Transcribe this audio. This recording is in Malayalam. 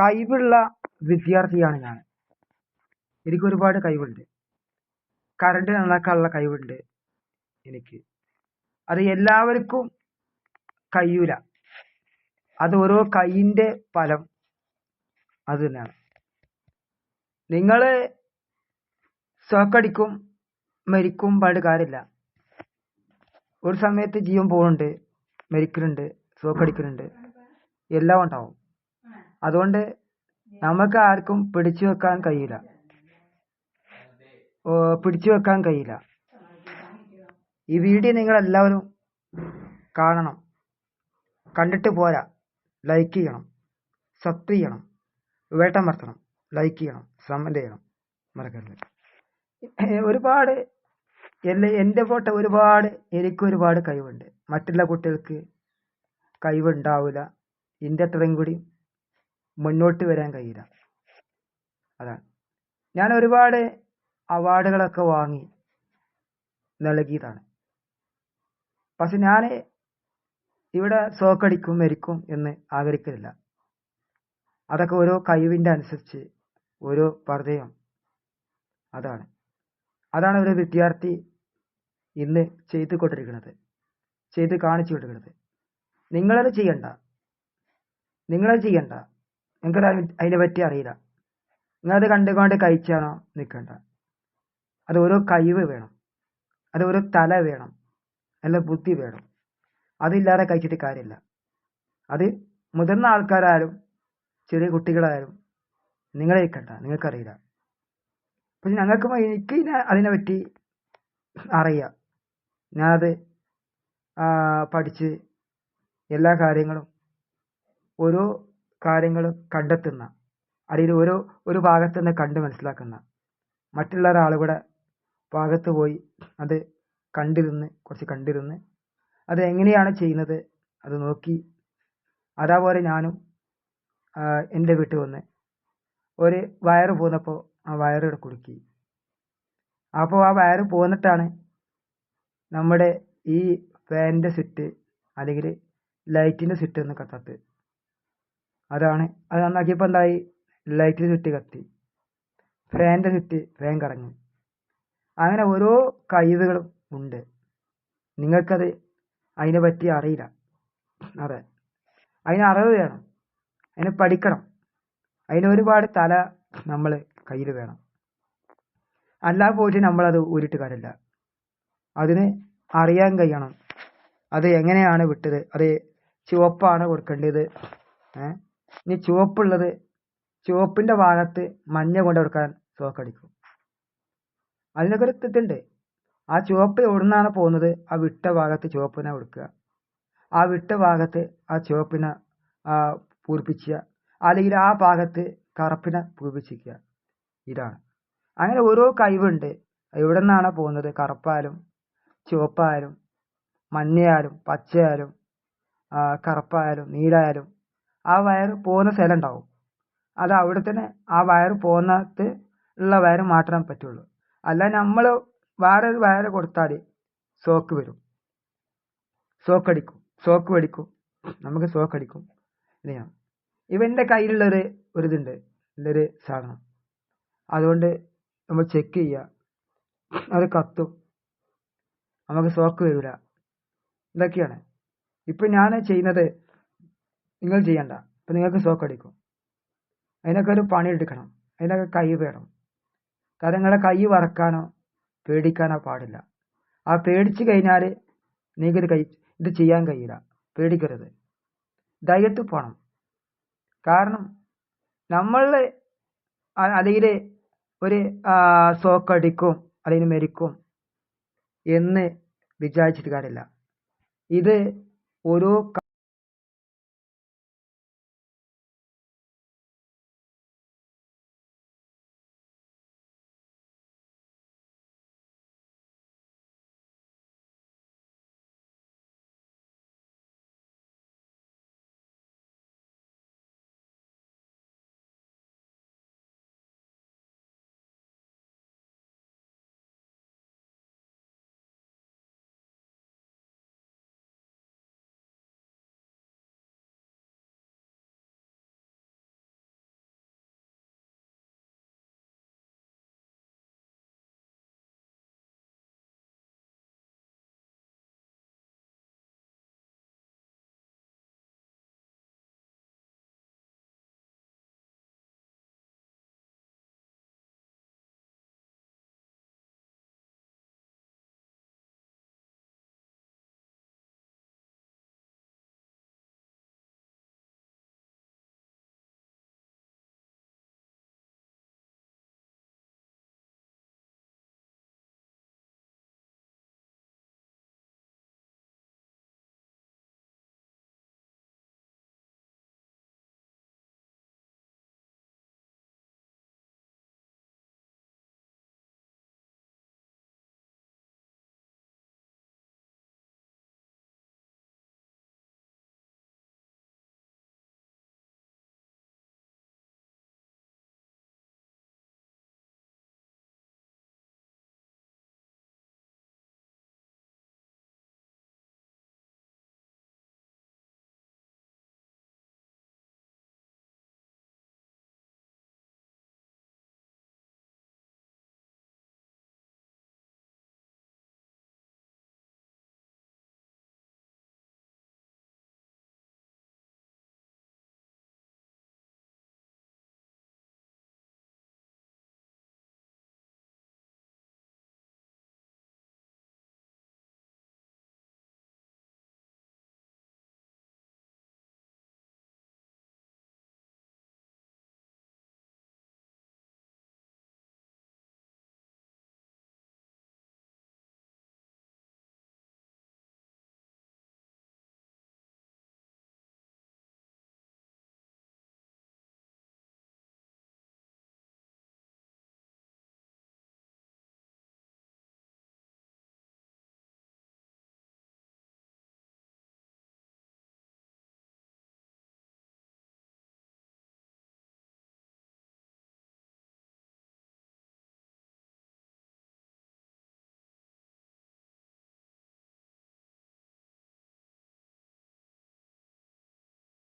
കഴിവുള്ള വിദ്യാർത്ഥിയാണ് ഞാൻ. എനിക്ക് ഒരുപാട് കഴിവുണ്ട്. കറണ്ട് നന്നാക്കാനുള്ള കഴിവുണ്ട് എനിക്ക്. അത് എല്ലാവർക്കും കഴിയൂല. അത് ഓരോ കൈയിന്റെ ഫലം അത് തന്നെയാണ്. നിങ്ങൾ സോക്കടിക്കും മരിക്കും പറഞ്ഞിട്ട് കാര്യമില്ല. ഒരു സമയത്ത് ജീവൻ പോകുന്നുണ്ട് മരിക്കുന്നുണ്ട് സോക്കടിക്കുന്നുണ്ട് എല്ലാം ഉണ്ടാവും. അതുകൊണ്ട് നമുക്ക് ആർക്കും പിടിച്ചു വെക്കാൻ കഴിയില്ല. പിടിച്ചു വെക്കാൻ കഴിയില്ല. ഈ വീഡിയോ നിങ്ങൾ എല്ലാവരും കാണണം. കണ്ടിട്ട് പോരാ. ലൈക്ക് ചെയ്യണം. സബ് ചെയ്യണം. വേട്ടമർത്തണം ലൈക്ക് ചെയ്യണം. കമന്റ് ചെയ്യണം. മറക്കരുത്. ഒരുപാട് എന്റെ ഫോട്ടോ ഒരുപാട് എനിക്ക് ഒരുപാട് കഴിവുണ്ട്. മറ്റുള്ള കുട്ടികൾക്ക് കഴിവുണ്ടാവില്ല. എന്റെ അത്രയും കൂടി മുന്നോട്ട് വരാൻ കഴിയില്ല. അതാണ്. ഞാൻ ഒരുപാട് അവാർഡുകളൊക്കെ വാങ്ങി നൽകിയതാണ്. പക്ഷെ ഞാൻ ഇവിടെ സോക്കടിക്കും മരിക്കും എന്ന് ആഗ്രഹിക്കുന്നില്ല അതൊക്കെ ഓരോ കഴിവിന്റെ അനുസരിച്ച് ഓരോ പർദ്ധയം അതാണ്. അതാണ് ഒരു വിദ്യാർത്ഥി ഇന്ന് ചെയ്തു കൊണ്ടിരിക്കുന്നത്. ചെയ്ത് കാണിച്ചു കൊടുക്കുന്നത് നിങ്ങളത് ചെയ്യണ്ട. നിങ്ങളത് ചെയ്യണ്ട. നിങ്ങൾക്ക് അതിനെ പറ്റി അറിയില്ല. നിങ്ങളത് കണ്ടുകൊണ്ട് കഴിച്ചാണോ? നിൽക്കണ്ട. അത് ഓരോ കഴിവ് വേണം. അത് ഓരോ തല വേണം. നല്ല ബുദ്ധി വേണം. അതില്ലാതെ കഴിച്ചിട്ട് കാര്യമില്ല. അത് മുതിർന്ന ആൾക്കാരായാലും ചെറിയ കുട്ടികളായാലും നിങ്ങളെ കണ്ട നിങ്ങൾക്കറിയില്ല. പക്ഷെ ഞങ്ങൾക്ക് എനിക്ക് അതിനെ പറ്റി അറിയാം. ഞാനത് പഠിച്ച് എല്ലാ കാര്യങ്ങളും ഓരോ കാര്യങ്ങളും കണ്ടെത്തുന്ന അല്ലെങ്കിൽ ഓരോ ഒരു ഭാഗത്ത് നിന്ന് കണ്ട് മനസ്സിലാക്കുന്ന മറ്റുള്ള ഒരാളുടെ ഭാഗത്ത് പോയി അത് കണ്ടിരുന്ന് കുറച്ച് കണ്ടിരുന്ന് അത് എങ്ങനെയാണ് ചെയ്യുന്നത് അത് നോക്കി. അതേപോലെ ഞാനും എന്റെ വീട്ടിൽ വന്ന് ഒരു വയറ് പോന്നപ്പോൾ ആ വയറിവിടെ കുടുക്കി. അപ്പോൾ ആ വയറ് പോന്നിട്ടാണ് നമ്മുടെ ഈ ഫാനിന്റെ സ്വിച്ച് അല്ലെങ്കിൽ ലൈറ്റിന്റെ സ്വിച്ച് ഒന്ന് കത്താത്തത് അതാണ്. അത് നന്നാക്കിയപ്പോൾ എന്തായി? ലൈറ്റിന്റെ ചുറ്റി കത്തി. ഫാനിന്റെ ചുറ്റി ഫാൻ കറങ്ങി. അങ്ങനെ ഓരോ കഴിവുകളും ഉണ്ട്. നിങ്ങൾക്കത് അതിനെ പറ്റി അറിയില്ല. അതെ. അതിന് അറിവ് വേണം. അതിനെ പഠിക്കണം. അതിന് ഒരുപാട് തല നമ്മൾ കയ്യിൽ വേണം. അല്ലാതെ പോയിട്ട് നമ്മളത് ഊരിട്ട് കാര്യമില്ല. അതിന് അറിയാൻ കഴിയണം. അത് എങ്ങനെയാണ് വിട്ടത്? അത് ചുവപ്പാണ് കൊടുക്കേണ്ടത്? ഏ? ഇനി ചുവപ്പുള്ളത് ചുവപ്പിന്റെ ഭാഗത്ത് മഞ്ഞ കൊണ്ട് കൊടുക്കാൻ സോക്കടിക്കും അതിനൊക്കെ ഒരു ഇതുണ്ട്. ആ ചുവപ്പ് എവിടുന്നാണ് പോകുന്നത്? ആ വിട്ട ഭാഗത്ത് ചുവപ്പിനെ കൊടുക്കുക. ആ വിട്ട ഭാഗത്ത് ആ ചുവപ്പിനെ ആ പൂരിപ്പിക്കുക. അല്ലെങ്കിൽ ആ ഭാഗത്ത് കറുപ്പിനെ പൂരിപ്പിച്ചിരിക്കുക. ഇതാണ്. അങ്ങനെ ഓരോ കഴിവുണ്ട് എവിടെ നിന്നാണ് പോകുന്നത്? കറുപ്പായാലും ചുവപ്പായാലും മഞ്ഞയായാലും പച്ചയായാലും കറുപ്പായാലും നീലായാലും ആ വയർ പോകുന്ന സ്ഥലം ഉണ്ടാവും അത് അവിടെ തന്നെ ആ വയർ പോകുന്നിടത്ത് ഉള്ള വയർ മാറ്റാൻ പറ്റുള്ളൂ. അല്ല നമ്മൾ വേറെ ഒരു വയർ കൊടുത്താൽ സോക്ക് വരും. സോക്ക് അടിക്കും സോക്ക് മേടിക്കും നമുക്ക് സോക്ക് അടിക്കും ഇല്ലയോ ഇവന്റെ കയ്യിലുള്ളൊരു ഒരു ഇതുണ്ട് ഒരു സാധനം. അതുകൊണ്ട് നമ്മൾ ചെക്ക് ചെയ്യുക അത് കത്തും. നമുക്ക് സോക്ക് വരില്ല ഇതൊക്കെയാണ്. ഇപ്പം ഞാൻ ചെയ്യുന്നത് നിങ്ങൾ ചെയ്യണ്ട. ഇപ്പം നിങ്ങൾക്ക് സോക്ക് അടിക്കും. അതിനൊക്കെ ഒരു പണി എടുക്കണം അതിനൊക്കെ കൈ വേണം. കാരണം നിങ്ങളുടെ കൈ വറക്കാനോ പേടിക്കാനോ പാടില്ല. ആ പേടിച്ച് കഴിഞ്ഞാൽ നിങ്ങൾക്കിത് കൈ ഇത് ചെയ്യാൻ കഴിയില്ല. പേടിക്കരുത്. ധൈര്യത്തിൽ പോകണം കാരണം നമ്മൾ അല്ലെങ്കിൽ ഒരു സോക്കടിക്കും അല്ലെങ്കിൽ മരിക്കും എന്ന് വിചാരിച്ചിട്ട് കാര്യമില്ല. ഇത് ഓരോ